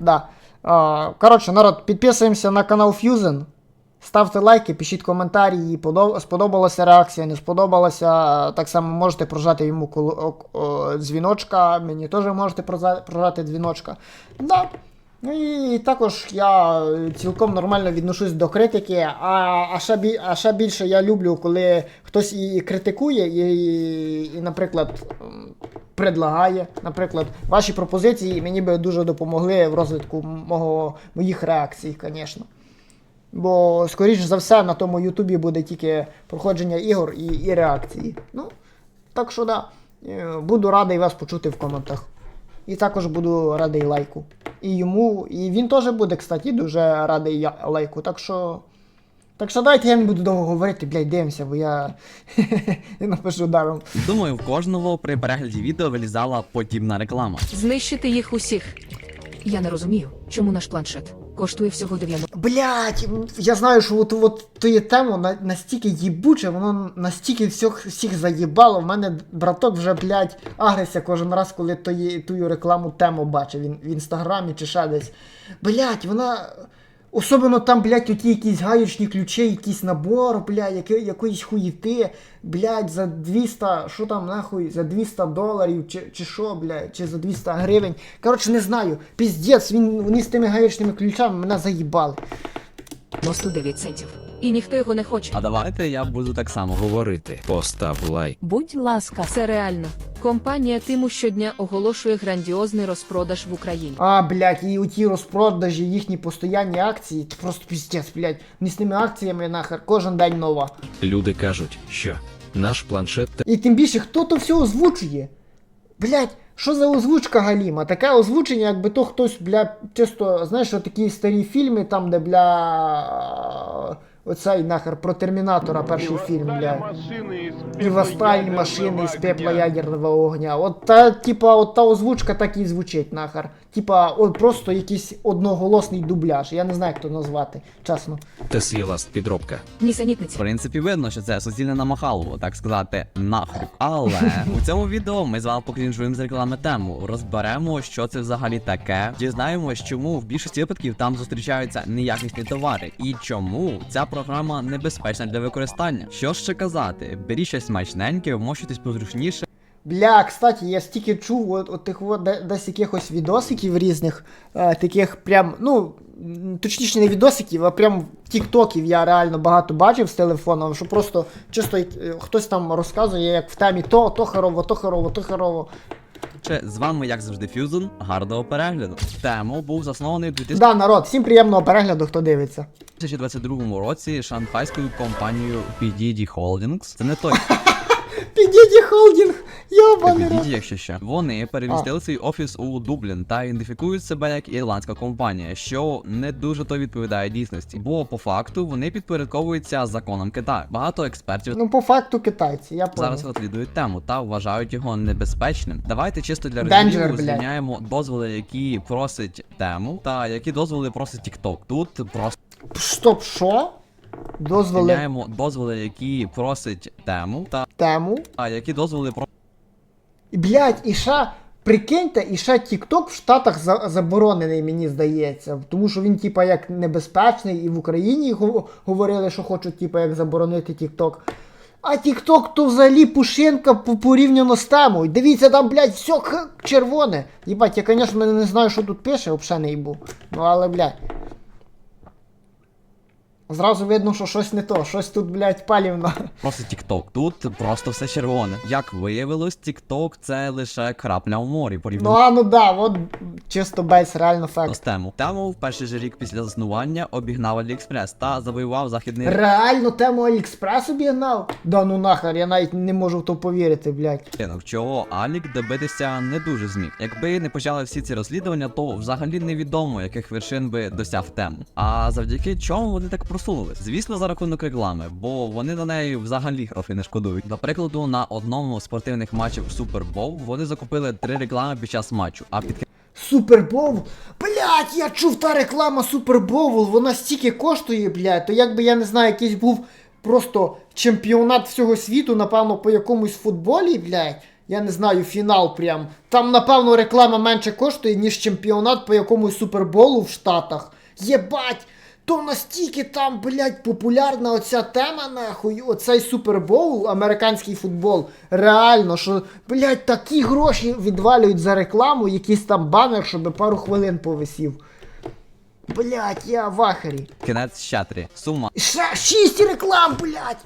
Да. Коротше, народ, підписуємося на канал Fusion. Ставте лайки, пишіть коментарі, сподобалася реакція, не сподобалася. Так само можете прожати йому дзвіночка, мені теж можете прожати дзвіночка. Да. Ну і також я цілком нормально відношусь до критики, а, а, ще, а ще більше я люблю, коли хтось і критикує, і, і наприклад, м, предлагає. Наприклад, ваші пропозиції мені би дуже допомогли в розвитку мого, моїх реакцій, звісно. Бо, скоріш за все, на тому Ютубі буде тільки проходження ігор і, і реакції. Ну, так що да. Е, Буду радий вас почути в коментах. І також буду радий лайку. І йому, і він теж буде, кстати, дуже радий лайку. Так що. Так що давайте я не буду довго говорити, блядь, дивимося, бо я не напишу даром. Думаю, в кожного при перегляді відео вилізала подібна реклама. Знищити їх усіх. Я не розумію, чому наш планшет коштує всього 90 Блять, я знаю, що от, от ту тему на, настільки їбуче, воно настільки всіх, всіх заїбало. В мене браток вже, блядь, агриться кожен раз, коли тої, тую рекламу тему бачив він, в інстаграмі чи ще десь. Блять, вона. Особливо там, блядь, оті якісь гаючні ключі, якийсь набор, блядь, яки, якоїсь хуїти, блядь, за 200, що там нахуй, за 200 доларів, чи, чи що, блядь, чи за 200 гривень. Коротше, не знаю. Піздець, він, вони з тими гаючними ключами мене заїбали. 99 центів. І ніхто його не хоче. А давайте я буду так само говорити. Постав лайк. Будь ласка, це реально. Компанія Тиму щодня оголошує грандіозний розпродаж в Україні. А, блядь, і оті розпродажі, їхні постоянні акції, це просто піздець, блядь. Вони з тими акціями нахер кожен день нова. Люди кажуть, що наш планшет І тим більше, хто то все озвучує? Блядь, що за озвучка Галіма? Таке озвучення, якби то хтось, бля, чисто, знаєш, що такі старі фільми, там, де, бля. Оцей нахер про термінатора перший фільм, бля. І восстальні машини з пепла ядерного огня. От та, типа, от та озвучка так і звучить нахер. Типа, от просто якийсь одноголосний дубляж. Я не знаю, як то назвати, чесно. Це Тесліласт підробка. В Нісенітниці. принципі, видно, що це суцільне намахалово, так сказати, нахрюк. Але у цьому відео ми з вами покрінжуємо з реклами тему. Розберемо, що це взагалі таке. Дізнаємось, чому в більшості випадків там зустрічаються неякісні товари, і чому ця програма небезпечна для використання. Що ще казати? Беріть щось смачненьке, вмощуйтесь позручніше. Бля, кстати, я стільки чув от, от тих от, десь якихось відосиків різних, е, таких прям, ну, точніше не відосиків, а прям тіктоків я реально багато бачив з телефоном, що просто чисто е, хтось там розказує, як в темі то, то херово, то херово, то херово. Чи з вами, як завжди, Фюзен. Гарного перегляду. Тему був заснований у 2000 Да, народ, всім приємного перегляду, хто дивиться. 2022 році шанхайською компанією PDD Holdings. Це не той Підійді холдинг, йобаний рот. Якщо що. Вони перемістили свій офіс у Дублін та ідентифікують себе як ірландська компанія, що не дуже то відповідає дійсності. Бо по факту вони підпорядковуються законам Китаю. Багато експертів. Ну, по факту китайці, я Зараз понял. розслідують тему та вважають його небезпечним. Давайте чисто для Danger, розуміння блядь. дозволи, які просить тему, та які дозволи просить TikTok. Тут просто Стоп, що? Дозволи звільняємо дозволи, які просить тему, та тему. а які дозволи про І, Блядь, і ще, прикиньте, і ще TikTok в Штатах за- заборонений, мені здається. Тому що він, типа, як небезпечний, і в Україні говорили, що хочуть, типа, як заборонити TikTok. А TikTok то взагалі пушинка порівняно з темою. Дивіться, там, блядь, все червоне. Єбать, я, звісно, не знаю, що тут пише, взагалі не їбу. Ну, але, блядь. Зразу видно, що щось не то, щось тут, блядь, палівно. просить TikTok. Тут просто все червоне. Як виявилось, TikTok це лише крапля в морі Ну, порівняно. а ну да, от чисто бейс, реально факт. з тему. Тему в перший же рік після заснування обігнав AliExpress та завоював західний Реально тему Алікспрес обігнав? Да ну нахер, я навіть не можу в то повірити, блядь. ринок, чого Алік добитися не дуже зміг. Якби не почали всі ці розслідування, то взагалі невідомо, яких вершин би досяг тему. А завдяки чому вони так просунулись? Звісно, за рахунок реклами, бо вони на неї взагалі грошей не шкодують. До прикладу, на одному з спортивних матчів Bowl вони закупили три реклами під час матчу, а під Супербоул? Блядь, я чув та реклама Супербоул, вона стільки коштує, блядь, то якби я не знаю, якийсь був просто чемпіонат всього світу, напевно, по якомусь футболі, блядь. я не знаю, фінал прям. Там, напевно, реклама менше коштує, ніж чемпіонат по якомусь суперболу в Штатах. Єбать! То настільки там, блядь, популярна оця тема, нахуй, оцей супербоул, американський футбол. Реально, що, блядь, такі гроші відвалюють за рекламу, якийсь там банер, щоб пару хвилин повисів. Блядь, я в ахері. Кінець щатрі. Сума Ще шість реклам, блядь!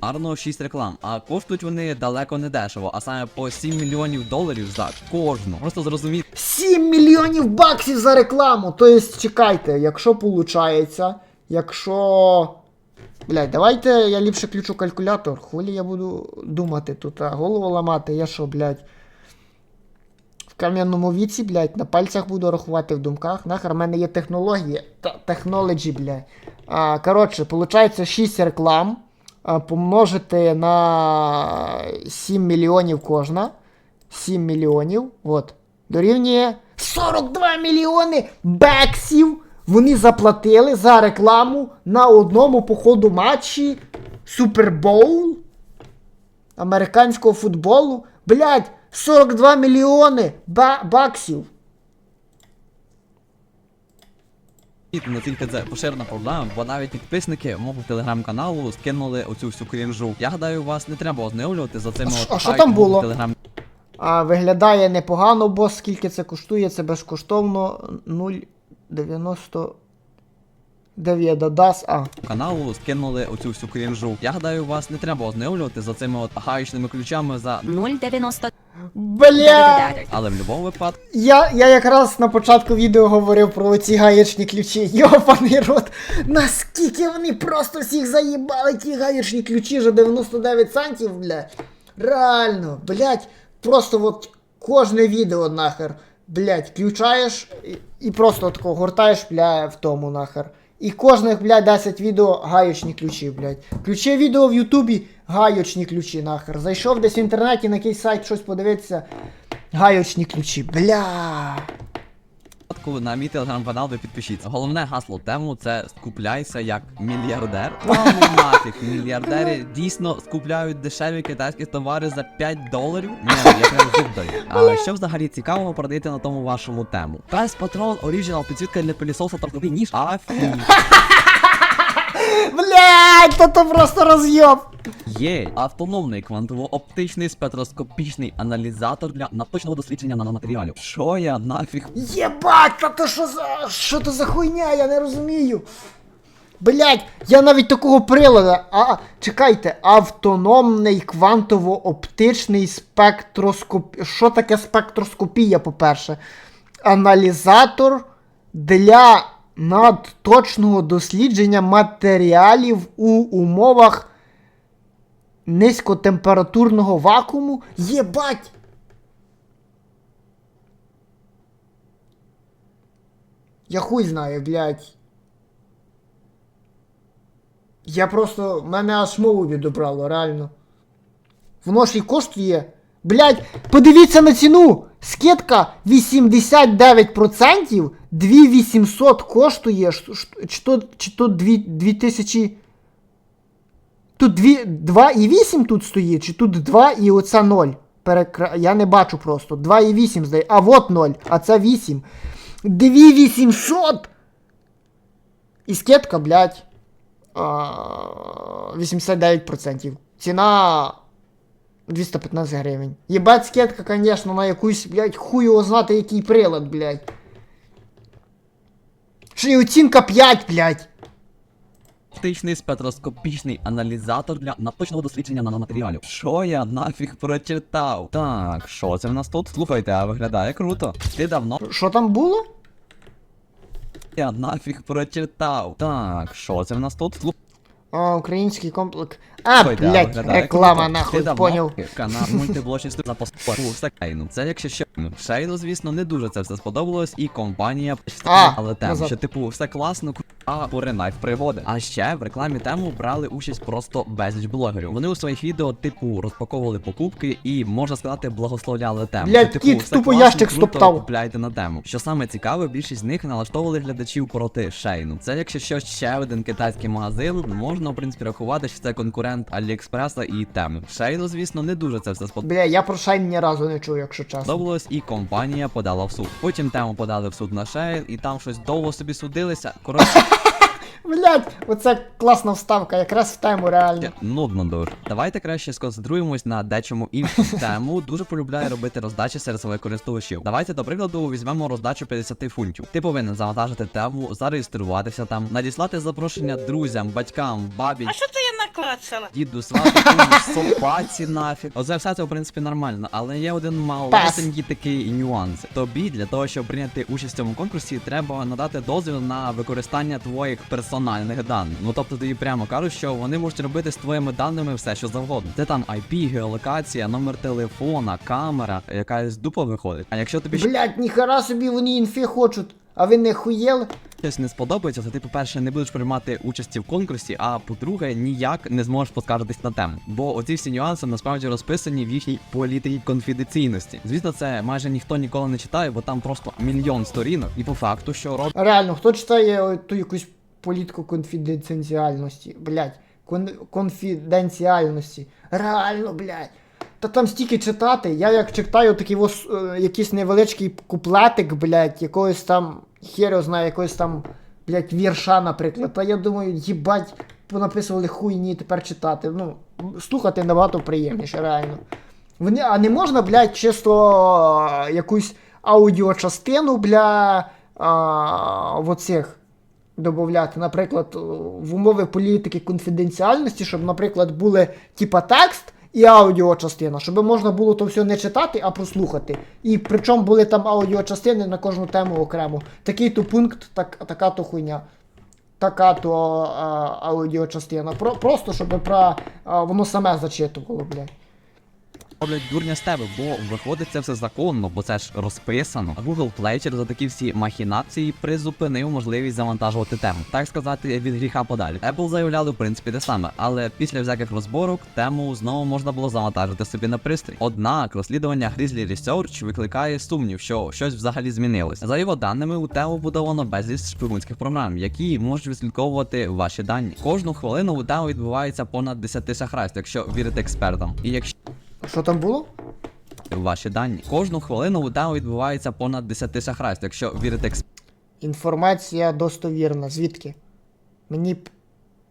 Арно 6 реклам, а коштують вони далеко не дешево, а саме по 7 мільйонів доларів за кожну. Просто зрозуміти. 7 мільйонів баксів за рекламу. Тобто, чекайте, якщо виходить, якщо. Блядь, давайте я ліпше включу калькулятор. Хвилі я буду думати тут, а голову ламати, я що, блядь. В кам'яному віці, блядь, на пальцях буду рахувати в думках. Нахер, в мене є технології. Технологі, блядь. Коротше, виходить 6 реклам. Помножити на 7 мільйонів кожна. 7 мільйонів. От. Дорівнює 42 мільйони бексів. Вони заплатили за рекламу на одному походу матчі Супербоул американського футболу. Блять, 42 мільйони ба- баксів. Наскільки це поширена проблема, бо навіть підписники мого телеграм-каналу скинули оцю всю крінжу. Я гадаю, вас не треба ознайомлювати за цими А що- от а що там було? телеграм А виглядає непогано, бо скільки це коштує, це безкоштовно 0,99 додас. А. каналу скинули оцю всю крінжу. Я гадаю, вас не треба ознайомлювати за цими от гаючними ключами за 0,90 Бля! але в будь-якому випадку Я, я якраз на початку відео говорив про ці гаєчні ключі. Йопаний рот. Наскільки вони просто всіх заїбали, ті гаєчні ключі за 99 центів, бля. Реально, блять, просто от кожне відео нахер, блять, включаєш і, і просто тако гортаєш, бля, в тому нахер. І кожних, блядь, 10 відео гаючні ключі, блядь. Ключі відео в Ютубі, гаючні ключі, нахер. Зайшов десь в інтернеті на якийсь сайт щось подивитися. Гаючні ключі, бля. Випадку на мій телеграм-канал ви підпишіться. Головне гасло тему це скупляйся як мільярдер. Ну нафіг, мільярдери дійсно скупляють дешеві китайські товари за 5 доларів. Ні, я прям зуб даю. А що взагалі цікавого продаєте на тому вашому тему? Пес Патрон Оріджинал підсвітка для пилісоса торговий ніж. Афі. Блядь, то то просто роз'єб. Є автономний квантово-оптичний спектроскопічний аналізатор для наточного дослідження наноматеріалів. Що я нафіг Єбать, та то що за. Що то за хуйня, я не розумію. Блять, я навіть такого прилада. А, чекайте, автономний квантово-оптичний спектроскоп. Що таке спектроскопія, по-перше? Аналізатор для надточного дослідження матеріалів у умовах низькотемпературного вакууму. Єбать! Я хуй знаю, блядь. Я просто. Мене аж мову відобрало, реально. Воно ж і коштує. Блядь, подивіться на ціну! Скидка 89%, 2800 коштує. Чи то, чи то 2000. Тут 2, 2,8 тут стоїть, чи тут 2 і оце 0. Перекра... Я не бачу просто. 2,8 здає. А вот 0, а це 8. 2800! І скидка, блядь. 89%. Ціна 215 гривень. Єбать скидка, конечно, на якусь, блядь, хуй знати, який прилад, блядь. Ще й оцінка 5, блядь. Оптичний спектроскопічний аналізатор для наточного дослідження наноматеріалів. Що я нафіг прочитав? Так, що це в нас тут? Слухайте, а виглядає круто. Ти давно Що там було? я нафіг прочитав. Так, що це в нас тут? Слух... А, український комплекс. А, блядь, реклама круто. нахуй, поняв. Канал мультиблочний студ запосту Секайну. Це якщо що. Шейду, звісно, не дуже це все сподобалось, і компанія А, але тем, що типу все класно, а поринай в пригоди. А ще в рекламі тему брали участь просто безліч блогерів. Вони у своїх відео, типу, розпаковували покупки і можна сказати, благословляли тему. Блядь, типу, кіт, тупо ящик стоптав. Купляйте на тему. Що саме цікаве, більшість з них налаштовували глядачів проти Шейну. Це якщо що ще один китайський магазин, можна в принципі рахувати, що це конкурент Аліекспреса і теми. Шейну, звісно, не дуже це все сподобалося. Бля, я про Шайн ні разу не чув, якщо чесно. Сподобалось, і компанія подала в суд. Потім тему подали в суд на Шейн, і там щось довго собі судилися. Коротше, Блять, оце класна вставка, якраз в тему реально. нудно дуже. Давайте краще сконцентруємось на дечому іншому. Тему дуже полюбляє робити роздачі серед своїх користувачів. Давайте, до прикладу, візьмемо роздачу 50 фунтів. Ти повинен завантажити тему, зареєструватися там, надіслати запрошення друзям, батькам, бабі, А що це я діду, свату, куму, собаці нафіг. Оце все це в принципі нормально, але є один малесенький такий нюанс. Тобі для того, щоб прийняти участь в цьому конкурсі, треба надати дозвіл на використання твоїх персональних даних. Ну тобто тобі прямо кажуть, що вони можуть робити з твоїми даними все, що завгодно. Це там IP, геолокація, номер телефона, камера, якась дупа виходить. А якщо тобі Блять, ніхера собі вони інфи хочуть. А ви не хуєли? щось не сподобається, то ти, по-перше, не будеш приймати участі в конкурсі, а по-друге, ніяк не зможеш поскаржитись на тему. Бо оці всі нюанси насправді розписані в їхній політиці конфіденційності. Звісно, це майже ніхто ніколи не читає, бо там просто мільйон сторінок, і по факту, що роб... Реально, хто читає ту якусь політику конфіденціальності? Блять, кон- конфіденціальності. Реально, блять. Та там стільки читати, я як читаю такий ос, е, якийсь невеличкий куплетик, блять, якогось там, хер знає, якогось там, блять, вірша, наприклад. Та я думаю, їбать, понаписували хуйні тепер читати. Ну, слухати набагато приємніше, реально. Вони, а не можна, блядь, чисто е, якусь аудіочастину, бля, а, в оцих додати, наприклад, в умови політики конфіденціальності, щоб, наприклад, були типа текст і аудіочастина, щоб можна було то все не читати, а прослухати. І причому були там аудіочастини на кожну тему окремо. Такий то пункт, так, така то хуйня. Така то аудіо аудіочастина. Про, просто щоб про, а, воно саме зачитувало, блядь. Роблять дурня з тебе, бо виходить це все законно, бо це ж розписано. А Google Play через такі всі махінації призупинив можливість завантажувати тему. Так сказати, від гріха подалі. Apple заявляли в принципі те саме, але після всяких розборок тему знову можна було завантажити собі на пристрій. Однак розслідування Grizzly Research викликає сумнів, що щось взагалі змінилось. За його даними, у тему будовано безліч шпигунських програм, які можуть відслідковувати ваші дані. Кожну хвилину у тему відбувається понад 10 шахрайств, якщо вірити експертам. І якщо Що там було? ваші дані. Кожну хвилину у тему відбувається понад 10 шахрайств, якщо вірити Інформація достовірна. Звідки? Мені.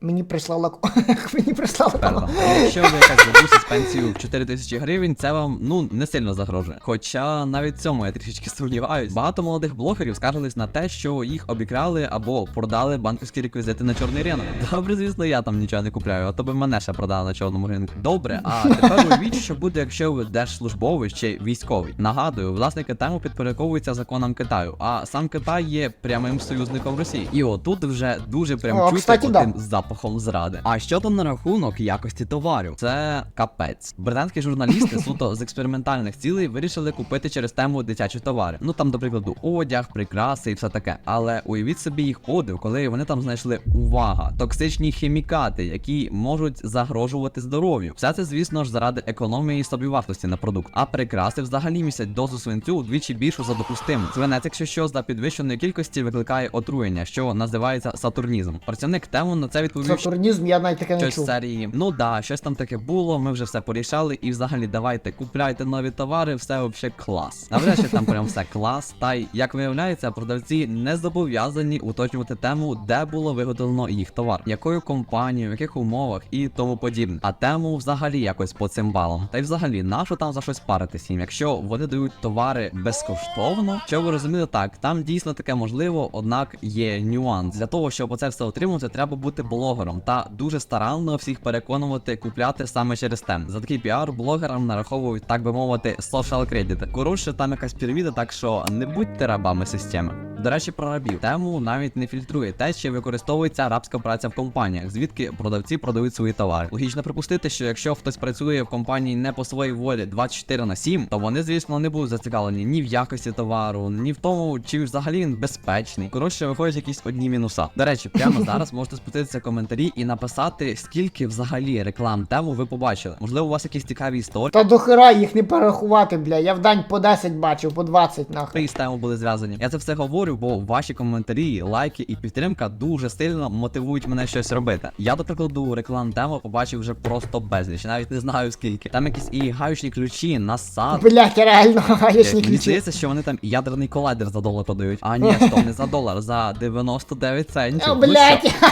Мені прислала. Мені прислала. експертам. Якщо ви якась забуся з пенсію в 4 тисячі гривень, це вам ну не сильно загрожує. Хоча навіть цьому я трішечки сумніваюсь. Багато молодих блогерів скаржились на те, що їх обікрали або продали банківські реквізити на чорний ринок. Добре, звісно, я там нічого не купляю, а то би мене ще продали на чорному ринку. Добре, а тепер уявіть, що буде, якщо ви держслужбовець чи військовий. Нагадую, власники тему підпорядковуються законам Китаю, а сам Китай є прямим союзником Росії. І отут вже дуже прям чути кстати, да. Запахом зради. А що там на рахунок якості товарів? Це капець. Британські журналісти суто з експериментальних цілей вирішили купити через тему дитячі товари. Ну там, до прикладу, одяг, прикраси і все таке. Але уявіть собі їх подив, коли вони там знайшли увага, токсичні хімікати, які можуть загрожувати здоров'ю. Все це, звісно ж, заради економії і собівартості на продукт. А прикраси взагалі містять дозу свинцю удвічі більшу за допустиму. Свинець, якщо що, за підвищеної кількості викликає отруєння, що називається сатурнізм. Працівник тему на це відповів. Сатурнізм, я навіть таке не Щось чув. серії. Ну да, щось там таке було, ми вже все порішали, і взагалі давайте купляйте нові товари, все взагалі клас. Навряд чи там прям все клас. Та й як виявляється, продавці не зобов'язані уточнювати тему, де було виготовлено їх товар, якою компанією, в яких умовах і тому подібне. А тему взагалі якось по цим балам. Та й взагалі, нащо там за щось паритись їм? Якщо вони дають товари безкоштовно, що ви розуміли так, там дійсно таке можливо, однак є нюанс. Для того, щоб оце все отримати, треба бути блогером та дуже старанно всіх переконувати купляти саме через тем. За такий піар блогерам нараховують, так би мовити, social кредити. Коротше, там якась піраміда, так що не будьте рабами системи. До речі, про рабів тему навіть не фільтрує те, що використовується арабська праця в компаніях, звідки продавці продають свої товари. Логічно припустити, що якщо хтось працює в компанії не по своїй волі 24 на 7, то вони, звісно, не будуть зацікавлені ні в якості товару, ні в тому, чи взагалі він безпечний. Коротше, виходять якісь одні мінуса. До речі, прямо зараз можете спуститися в коментарі і написати, скільки взагалі реклам тему ви побачили. Можливо, у вас якісь цікаві історії. Та дохера їх не порахувати, бля. Я в день по 10 бачив, по 20 нахуй. з тему були зв'язані. Я це все говорю, бо ваші коментарі, лайки і підтримка дуже сильно мотивують мене щось робити. Я, до прикладу, реклам тему побачив вже просто безліч, навіть не знаю скільки. Там якісь і гаючні ключі, насад. Блять, реально, Мені ключі. здається, що вони там ядерний колайдер за долар продають. А ні, стоп, не за долар, за 99 центів. Ну блять.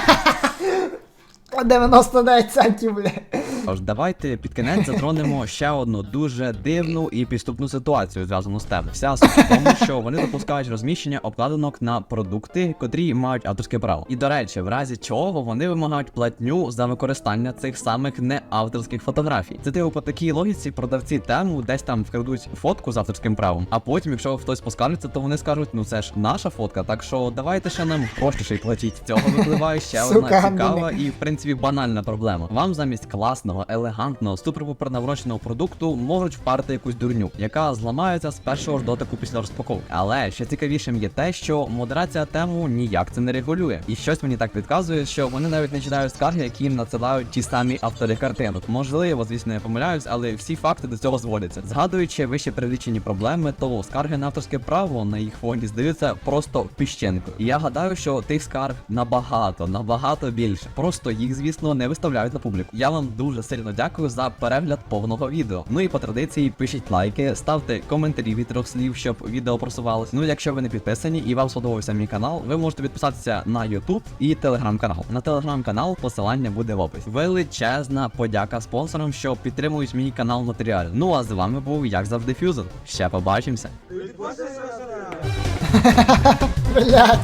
По 99 центів, блядь. Тож давайте під кінець затронемо ще одну дуже дивну і підступну ситуацію зв'язану з тем. Вся суть в тому, що вони допускають розміщення обкладинок на продукти, котрі мають авторське право. І до речі, в разі чого вони вимагають платню за використання цих самих неавторських фотографій. Це типу по такій логіці продавці тему десь там вкрадуть фотку з авторським правом. А потім, якщо хтось поскаржиться, то вони скажуть, ну це ж наша фотка, так що давайте ще нам й платіть. Цього випливає ще одна цікава і в принципі банальна проблема. Вам замість класного, елегантного, суперпопер навроченого продукту можуть впарити якусь дурню, яка зламається з першого ж дотику після розпаковки. Але ще цікавішим є те, що модерація тему ніяк це не регулює. І щось мені так підказує, що вони навіть не читають скарги, які їм надсилають ті самі автори картинок. Можливо, звісно, я помиляюсь, але всі факти до цього зводяться. Згадуючи вище перелічені проблеми, то скарги на авторське право на їх фоні здаються просто піщенко. І я гадаю, що тих скарг набагато, набагато більше. Просто їх, звісно, не виставляють на публіку. Я вам дуже сильно дякую за перегляд повного відео. Ну і по традиції пишіть лайки, ставте коментарі від трьох слів, щоб відео просувалось. Ну, якщо ви не підписані і вам сподобався мій канал, ви можете підписатися на YouTube і телеграм-канал. На телеграм-канал посилання буде в описі. Величезна подяка спонсорам, що підтримують мій канал матеріалів. Ну а з вами був як завжди Фюзен. Ще побачимося. Блять.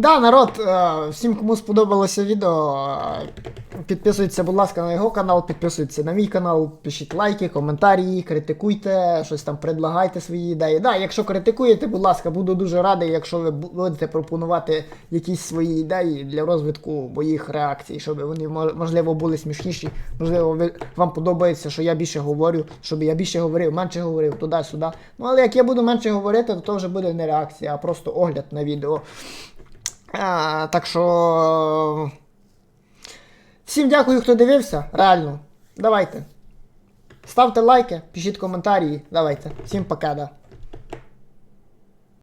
Да, народ, е, всім, кому сподобалося відео, е, підписуйтеся, будь ласка, на його канал, підписуйтеся на мій канал, пишіть лайки, коментарі, критикуйте, щось там предлагайте свої ідеї. Да, якщо критикуєте, будь ласка, буду дуже радий, якщо ви будете пропонувати якісь свої ідеї для розвитку моїх реакцій, щоб вони можливо були смішніші, можливо, вам подобається, що я більше говорю, щоб я більше говорив, менше говорив, туди-сюди. Ну, але як я буду менше говорити, то, то вже буде не реакція, а просто огляд на відео. Так що. Всім дякую, хто дивився. Реально. Давайте. Ставте лайки, пишіть коментарі. Давайте. Всім пока, да.